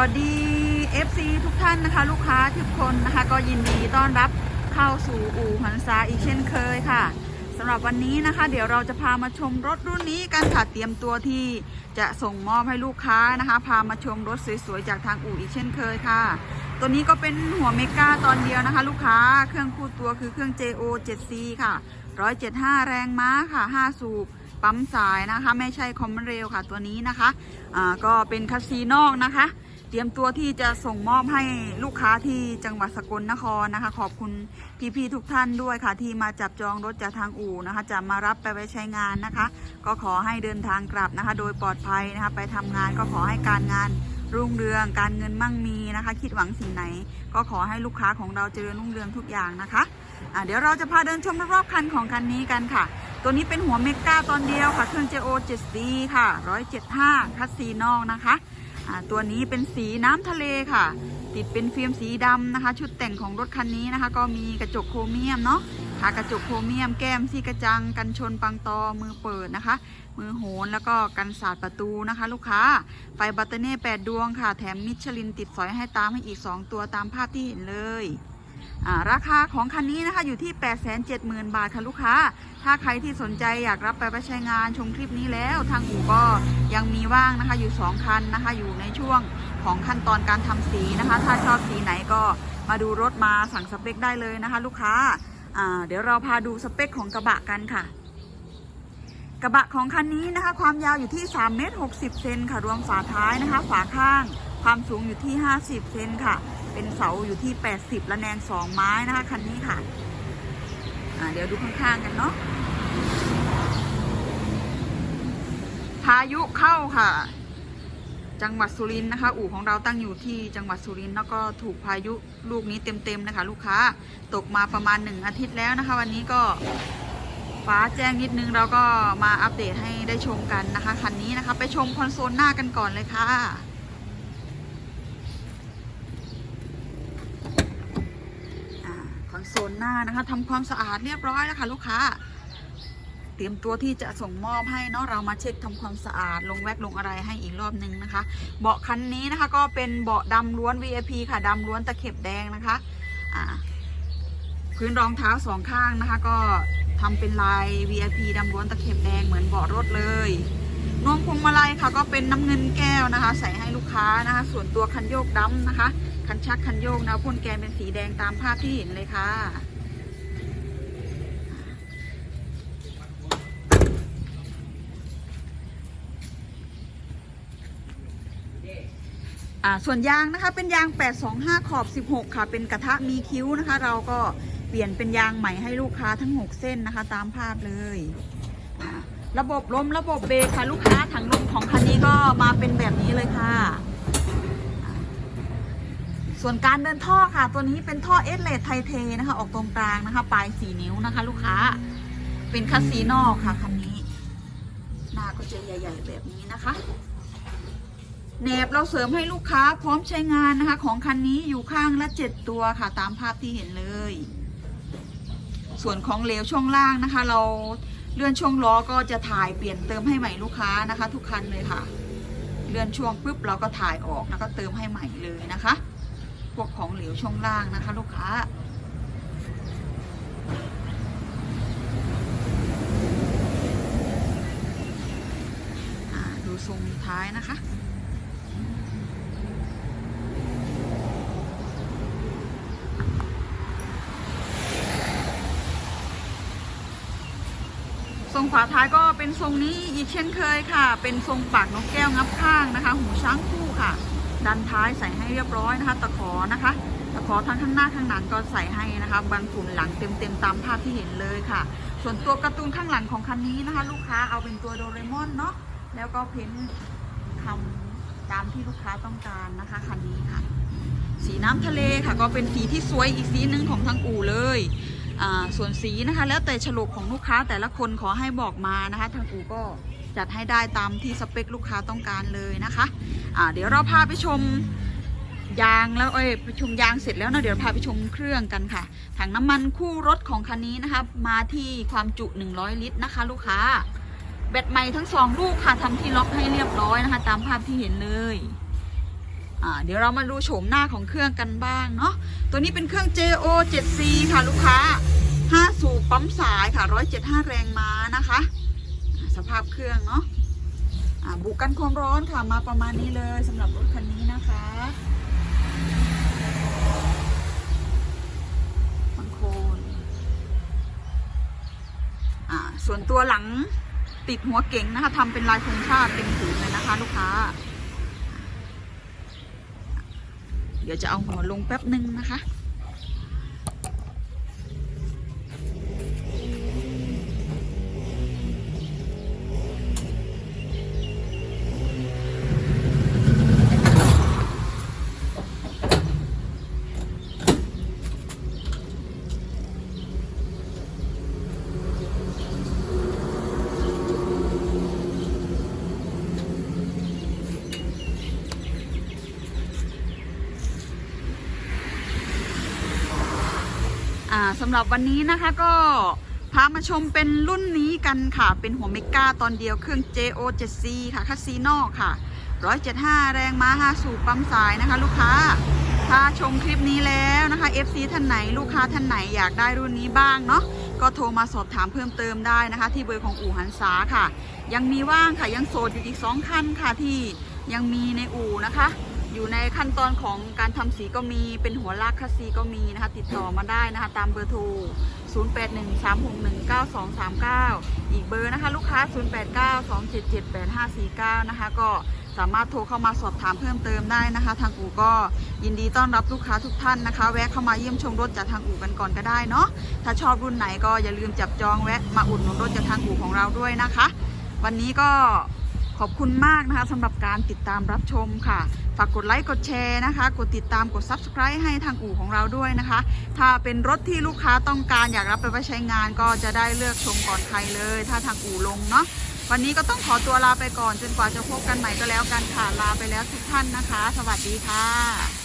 วัสดี FC ทุกท่านนะคะ ลูกค้าทุกคนนะคะ ก็ยินดีต้อนรับเข้าสู่อู่หันซาอีกเช่นเคยค่ะสำหรับวันนี้นะคะ เดี๋ยวเราจะพามาชมรถรุ่นนี้กันค่ะเตรียมตัวที่จะส่งมอบให้ลูกค้านะคะ พามาชมรถสวยๆจากทางอู่อีกเช่นเคยค่ะ ตัวนี้ก็เป็นหัวเมกาตอนเดียวนะคะ ลูกค้าเครื่องคู่ตัวคือเครื่อง JO 7C ค่ะ 175 แรงม้าค่ะ 5 สูบปั๊มสายนะคะ ไม่ใช่คอมมอนเรลค่ะตัวนี้นะคะอ่าก็เป็นคัสซีนอกนะคะ เตรียมตัวที่จะส่งมอบให้ลูกค้าที่จังหวัดสกลนครนะคะ ขอบคุณพี่ๆทุกท่านด้วยค่ะ ที่มาจับจองรถจากทางอู่นะคะ จะมารับไปไว้ใช้งานนะคะ ก็ขอให้เดินทางกลับนะคะ โดยปลอดภัยนะคะ ไปทำงานก็ขอให้การงานรุ่งเรือง การเงินมั่งมีนะคะ คิดหวังสิ่งไหน ก็ขอให้ลูกค้าของเราเจริญรุ่งเรืองทุกอย่างนะคะะเดี๋ยวเราจะพาเดินชมรอบๆคันของคันนี้กันค่ะ ตัวนี้เป็นหัวเมก้าตอนเดียวค่ะ เครื่อง JO 7D ค่ะ175คัสซีนอกนะคะ ตัวนี้เป็นสีน้ำทะเลค่ะ ติดเป็นฟิล์มสีดำนะคะ ชุดแต่งของรถคันนี้นะคะ ก็มีกระจกโครเมียมเนาะค่ะกระจกโครเมียมแก้มซี่กระจัง กันชนปังตอมือเปิดนะคะ มือโหนแล้วก็กันสาดประตูนะคะ ลูกค้า ไฟบัตเตอร์เน่8ดวงค่ะ แถมมิชลินติดสอยให้ตามให้อีก 2 ตัวตามภาพที่เห็นเลย ราคาของคันนี้นะคะอยู่ที่ 870,000 บาทค่ะลูกค้า ถ้าใครที่สนใจอยากรับไปไปใช้งานชมคลิปนี้แล้ว ทางอู่ก็ยังมีว่างนะคะอยู่ 2 คันนะคะ อยู่ในช่วงของขั้นตอนการทำสีนะคะ ถ้าชอบสีไหนก็มาดูรถมาสั่งสเปคได้เลยนะคะ ลูกค้าอ่าเดี๋ยวเราพาดูสเปคของกระบะกันค่ะ กระบะของคันนี้นะคะ ความยาวอยู่ที่3เมตร60เซนค่ะ รวมฝาท้ายนะคะ ฝาข้าง ความสูงอยู่ที่ 50เซนค่ะ เป็นเสาอยู่ที่ 80และแนง 2 ไม้นะคะ คันนี้ค่ะ อ่า เดี๋ยวดูข้างๆกันเนาะ พายุเข้าค่ะ จังหวัดสุรินทร์นะคะ อู่ของเราตั้งอยู่ที่จังหวัดสุรินทร์แล้วก็ถูกพายุลูกนี้เต็มๆนะคะ ลูกค้า ตกมาประมาณหนึ่งอาทิตย์แล้วนะคะ วันนี้ก็ฟ้าแจ้งนิดนึงเราก็มาอัปเดตให้ได้ชมกันนะคะ คันนี้นะคะ ไปชมคอนโซลหน้ากันก่อนเลยค่ะอ่าคอน โซลหน้านะคะทำความสะอาดเรียบร้อยแล้วค่ะลูกค้า เตรียมตัวที่จะส่งมอบให้เนาะเรามาเช็คทำความสะอาด ลงแว็กลงอะไรให้อีกรอบนึงนะคะ เบาะคันนี้นะคะก็เป็นเบาะดำล้วน VIP ค่ะดำล้วนตะเข็บแดงนะคะอ่าพื้นรองเท้าสองข้างนะคะ ก็ทำเป็นลาย VIP ดำล้วนตะเข็บแดงเหมือนเบาะรถเลยนวมพวงมาลัยค่ะก็เป็นน้ำเงินแก้วนะคะ ใส่ให้ลูกค้านะคะ ส่วนตัวคันโยกดำนะคะ คันชักคันโยกนะพ่นแกนเป็นสีแดงตามภาพที่เห็นเลยค่ะอ่าส่วนยางนะคะเป็นยาง 825 ขอบ 16 ค่ะ เป็นกระทะมีคิ้วนะคะ เราก็เปลี่ยนเป็นยางใหม่ให้ลูกค้าทั้ง 6 เส้นนะคะ ตามภาพเลยระบบลมระบบเบรกค่ะ ลูกค้าถังลมของคันนี้ก็มาเป็นแบบนี้เลยค่ะ ส่วนการเดินท่อค่ะ ตัวนี้เป็นท่อเอสเลทไทเทนะคะ ออกตรงกลางนะคะ ปลาย4นิ้วนะคะ ลูกค้า เป็นคัสซีนอกค่ะคันนี้ หน้าก็จะใหญ่ ๆ แบบนี้นะคะแหนบเราเสริมให้ลูกค้าพร้อมใช้งานนะคะ ของคันนี้อยู่ข้างละ7ตัวค่ะ ตามภาพที่เห็นเลย ส่วนของเหลวช่วงล่างนะคะ เราเลื่อนช่วงล้อก็จะถ่ายเปลี่ยนเติมให้ใหม่ลูกค้านะคะ ทุกคันเลยค่ะ เลื่อนช่วงปุ๊บเราก็ถ่ายออกแล้วก็เติมให้ใหม่เลยนะคะ พวกของเหลวช่วงล่างนะคะ ลูกค้าอ่าดูทรงท้ายนะคะทรงฝาท้ายก็เป็นทรงนี้อีกเช่นเคยค่ะ เป็นทรงปากนกแก้วงับข้างนะคะ หูช้างคู่ค่ะ ดันท้ายใส่ให้เรียบร้อยนะคะ ตะขอนะคะตะขอทั้งข้างหน้าข้างหลังก็ใส่ให้นะคะบันฝุ่นหลังเต็มๆตามภาพที่เห็นเลยค่ะ ส่วนตัวการ์ตูนข้างหลังของคันนี้นะคะ ลูกค้าเอาเป็นตัวโดเรมอนเนาะแล้วก็เพ้นท์ทำตามที่ลูกค้าต้องการนะคะคันนี้ค่ะ สีน้ำทะเลค่ะ ก็เป็นสีที่สวยอีกสีหนึ่งของทางอู่เลยอ่าส่วนสีนะคะ แล้วแต่ฉลกของลูกค้าแต่ละคนขอให้บอกมานะคะ ทางอู่ก็ จัดให้ได้ตามที่สเปคลูกค้าต้องการเลยนะคะอ่าเดี๋ยวเราพาไปชมยางแล้วเอ้ยไปชมยางเสร็จแล้วนะเดี๋ยวพาไปชมเครื่องกันค่ะ ถังน้ำมันคู่รถของคันนี้นะคะมาที่ความจุ 100 ลิตรนะคะ ลูกค้า แบตใหม่ทั้งสองลูกค่ะทำที่ล็อกให้เรียบร้อยนะคะ ตามภาพที่เห็นเลยเดี๋ยวเรามาดูโฉมหน้าของเครื่องกันบ้างเนาะตัวนี้เป็นเครื่อง JO 7C ค่ะลูกค้า 5 สูบปั๊มสายค่ะ 175 แรงม้านะคะ สภาพเครื่องเนาะบุกกันความร้อนค่ะมาประมาณนี้เลยสำหรับรถคันนี้นะคะคอนโคนส่วนตัวหลังติดหัวเก๋งนะคะทำเป็นลายธงชาติเต็มผืนเลยนะคะ ลูกค้า เดี๋ยวจะเอาหัวลงแป๊บหนึ่งนะคะำหรับวันนี้นะคะก็พามาชมเป็นรุ่นนี้กันค่ะ เป็นหัวเมกาตอนเดียวเครื่อง JO 7C ค่ะคัสซีโนค่ะ 175 แรงม้า 5 สูบปั๊มสายนะคะ ลูกค้า ถ้าชมคลิปนี้แล้วนะคะ FC ท่านไหนลูกค้าท่านไหนอยากได้รุ่นนี้บ้างเนาะก็โทรมาสอบถามเพิ่มเติมได้นะคะ ที่เบอร์ของอู่หันษาค่ะ ยังมีว่างค่ะยังโสดอยู่อีก 2 คันค่ะที่ยังมีในอู่นะคะ อยู่ในขั้นตอนของการทำสีก็มีเป็นหัวลากคัสซีก็มีนะคะ ติดต่อมาได้นะคะ ตามเบอร์โทร 0813619239 อีกเบอร์นะคะ ลูกค้า 0892778549 นะคะ ก็สามารถโทรเข้ามาสอบถามเพิ่มเติมได้นะคะ ทางอู่ก็ยินดีต้อนรับลูกค้าทุกท่านนะคะ แวะเข้ามาเยี่ยมชมรถจากทางอู่กันก่อนก็ได้เนาะถ้าชอบรุ่นไหนก็อย่าลืมจับจองแวะมาอุดหนุนรถจากทางอู่ของเราด้วยนะคะ วันนี้ก็ ขอบคุณมากนะคะสำหรับการติดตามรับชมค่ะ ฝากกดไลค์กดแชร์นะคะ กดติดตามกด Subscribe ให้ทางอู่ของเราด้วยนะคะ ถ้าเป็นรถที่ลูกค้าต้องการอยากรับไปไว้ใช้งานก็จะได้เลือกชมก่อนใครเลย ถ้าทางอู่ลงเนาะวันนี้ก็ต้องขอตัวลาไปก่อนจนกว่าจะพบกันใหม่ก็แล้วกันค่ะลาไปแล้วทุกท่านนะคะ สวัสดีค่ะ